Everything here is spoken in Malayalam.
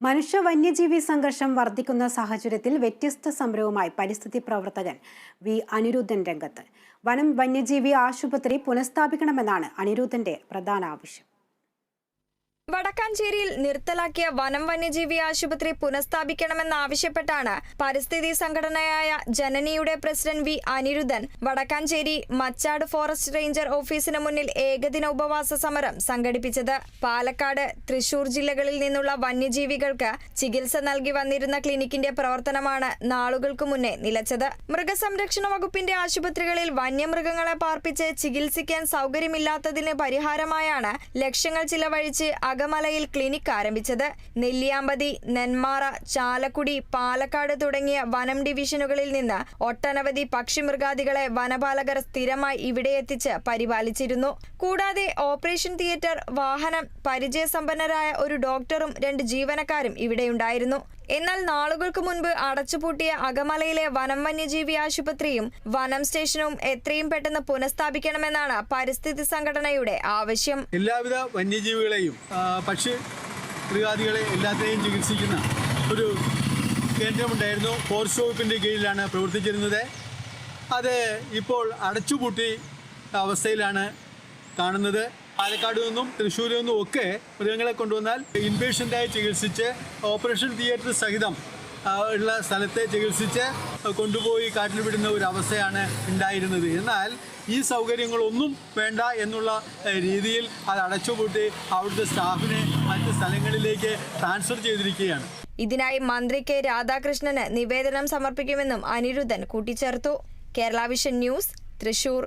മനുഷ്യ വന്യജീവി സംഘർഷം വർദ്ധിക്കുന്ന സാഹചര്യത്തിൽ വ്യത്യസ്ത സമരവുമായി പരിസ്ഥിതി പ്രവർത്തകൻ വി അനിരുദ്ധൻ രംഗത്ത്. വനം വന്യജീവി ആശുപത്രി പുനഃസ്ഥാപിക്കണമെന്നാണ് അനിരുദ്ധന്റെ പ്രധാന ആവശ്യം. വടക്കാഞ്ചേരിയിൽ നിർത്തലാക്കിയ വനം വന്യജീവി ആശുപത്രി പുനഃസ്ഥാപിക്കണമെന്നാവശ്യപ്പെട്ടാണ് പരിസ്ഥിതി സംഘടനയായ ജനനിയുടെ president V Aniruddhan Vadakkanchery Machad forest ranger ഓഫീസിന് മുന്നിൽ ഏകദിന ഉപവാസ സമരം സംഘടിപ്പിച്ചത്. പാലക്കാട് തൃശൂർ ജില്ലകളിൽ നിന്നുള്ള വന്യജീവികൾക്ക് ചികിത്സ നൽകി വന്നിരുന്ന ക്ലിനിക്കിന്റെ പ്രവർത്തനമാണ് നാളുകൾക്ക് മുന്നേ നിലച്ചത്. മൃഗസംരക്ഷണ വകുപ്പിന്റെ ആശുപത്രികളിൽ വന്യമൃഗങ്ങളെ പാർപ്പിച്ച് ചികിത്സിക്കാൻ സൗകര്യമില്ലാത്തതിന് പരിഹാരമായാണ് ലക്ഷങ്ങൾ ചിലവഴിച്ച് അകമലയിൽ ക്ലിനിക് ആരംഭിച്ചത്. നെല്ലിയാമ്പതി നെന്മാറ ചാലക്കുടി പാലക്കാട് തുടങ്ങിയ വനം ഡിവിഷനുകളിൽ നിന്ന് ഒട്ടനവധി പക്ഷിമൃഗാദികളെ വനപാലകർ സ്ഥിരമായി ഇവിടെ എത്തിച്ച് പരിപാലിച്ചിരുന്നു. കൂടാതെ ഓപ്പറേഷൻ തിയേറ്റർ വാഹനം പരിചയസമ്പന്നരായ ഒരു ഡോക്ടറും രണ്ട് ജീവനക്കാരും ഇവിടെയുണ്ടായിരുന്നു എന്നാൽ നാളുകൾക്ക് മുൻപ് അടച്ചുപൂട്ടിയ അകമലയിലെ വനം വന്യജീവി ആശുപത്രിയും വനം സ്റ്റേഷനും എത്രയും പെട്ടെന്ന് പുനഃസ്ഥാപിക്കണമെന്നാണ് പരിസ്ഥിതി സംഘടനയുടെ ആവശ്യം. എല്ലാവിധ വന്യജീവികളെയും പക്ഷി മൃഗാദികളെ എല്ലാത്തിനെയും ചികിത്സിക്കുന്ന ഒരു കേന്ദ്രമുണ്ടായിരുന്നു. ഫോറസ്റ്റ് വകുപ്പിന്റെ കീഴിലാണ് പ്രവർത്തിച്ചിരുന്നത്. അത് ഇപ്പോൾ അടച്ചുപൂട്ടി അവസ്ഥയിലാണ് കാണുന്നത്. പാലക്കാട് നിന്നും തൃശ്ശൂരിൽ നിന്നും ഒക്കെ മൃഗങ്ങളെ കൊണ്ടുവന്നാൽ ഇൻപേഷ്യന്റായി ചികിത്സിച്ച് ഓപ്പറേഷൻ തിയേറ്റർ സഹിതം ഉള്ള സ്ഥലത്തെ ചികിത്സിച്ച് കൊണ്ടുപോയി കാട്ടിൽ വിടുന്ന ഒരു അവസ്ഥയാണ് ഉണ്ടായിരുന്നത്. എന്നാൽ ഈ സൗകര്യങ്ങളൊന്നും വേണ്ട എന്നുള്ള രീതിയിൽ അത് അടച്ചുപൂട്ടി അവിടുത്തെ സ്റ്റാഫിനെ മറ്റ് സ്ഥലങ്ങളിലേക്ക് ട്രാൻസ്ഫർ ചെയ്തിരിക്കുകയാണ്. ഇതിനായി മന്ത്രി കെ രാധാകൃഷ്ണന് നിവേദനം സമർപ്പിക്കുമെന്നും അനിരുദ്ധൻ കൂട്ടിച്ചേർത്തു. Kerala vision news Thrissur.